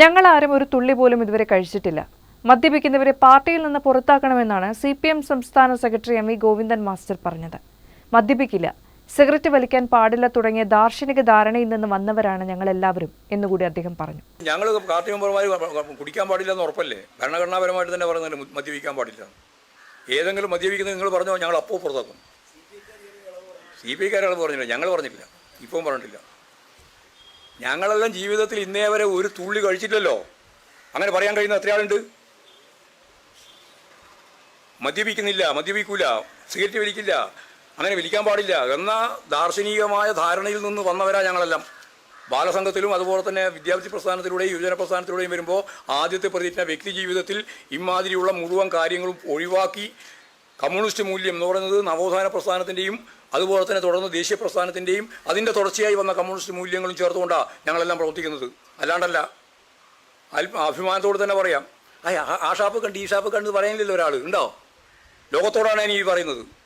ഞങ്ങൾ ആരും ഒരു തുള്ളി പോലും ഇതുവരെ കഴിച്ചിട്ടില്ല. മദ്യപിക്കുന്നവരെ പാർട്ടിയിൽ നിന്ന് പുറത്താക്കണമെന്നാണ് സി പി എം സംസ്ഥാന secretary M V Govindan master പറഞ്ഞത്. മദ്യപിക്കില്ല. സിഗരറ്റ് വലിക്കാൻ പാടില്ല തുടങ്ങിയ ദാർശനിക ധാരണയിൽ നിന്ന് വന്നവരാണ് ഞങ്ങൾ എല്ലാവരും എന്നുകൂടി അദ്ദേഹം പറഞ്ഞു. ഞങ്ങൾ പാർട്ടി മെമ്പർമാർ കുടിക്കാൻ പാടില്ല എന്ന് ഉറപ്പല്ലേ? ഭരണഘടനാപരമായിട്ട് തന്നെ പറയുന്നുണ്ട് മദ്യപിക്കാൻ പാടില്ല. ഏതെങ്കിലും മദ്യപിക്കുന്നത് നിങ്ങൾ പറഞ്ഞോ ഞങ്ങൾ അപ്പോൾ പുറത്താക്കും. സി പി ഐക്കാരെ പറഞ്ഞില്ല. ഞങ്ങൾ പറഞ്ഞില്ല ഇപ്പം പറഞ്ഞിട്ടില്ല. ഞങ്ങളെല്ലാം ജീവിതത്തിൽ ഇന്നേ വരെ ഒരു തുള്ളി കഴിച്ചിട്ടില്ലല്ലോ. അങ്ങനെ പറയാൻ കഴിയുന്ന എത്രയാളുണ്ട്? മദ്യപിക്കുന്നില്ല മദ്യപിക്കൂല സിഗരറ്റ് വലിക്കില്ല അങ്ങനെ വലിക്കാൻ പാടില്ല എന്ന ദാർശനികമായ ധാരണയിൽ നിന്ന് വന്നവരാ ഞങ്ങളെല്ലാം. ബാലസംഘത്തിലും അതുപോലെ തന്നെ വിദ്യാർത്ഥി പ്രസ്ഥാനത്തിലൂടെയും യുവജന പ്രസ്ഥാനത്തിലൂടെയും വരുമ്പോൾ ആദ്യത്തെ പ്രതിജ്ഞ വ്യക്തി ജീവിതത്തിൽ ഇമാതിരിയുള്ള മുഴുവൻ കാര്യങ്ങളും ഒഴിവാക്കി കമ്മ്യൂണിസ്റ്റ് മൂല്യം എന്ന് പറയുന്നത് നവോത്ഥാന പ്രസ്ഥാനത്തിന്റെയും അതുപോലെ തന്നെ തുടർന്ന് ദേശീയ പ്രസ്ഥാനത്തിന്റെയും അതിന്റെ തുടർച്ചയായി വന്ന കമ്മ്യൂണിസ്റ്റ് മൂല്യങ്ങളും ചേർത്തുകൊണ്ടാണ് ഞങ്ങളെല്ലാം പ്രവർത്തിക്കുന്നത്. അല്ലാണ്ടല്ല. അല്പ അഭിമാനത്തോട് തന്നെ പറയാം. ആ ഷാപ്പ് കണ്ട് ഈ ഷാപ്പ് കണ്ട് പറയുന്നില്ലല്ലോ ഒരാൾ ഉണ്ടോ? ലോകത്തോടാണ് ഞാൻ ഈ പറയുന്നത്.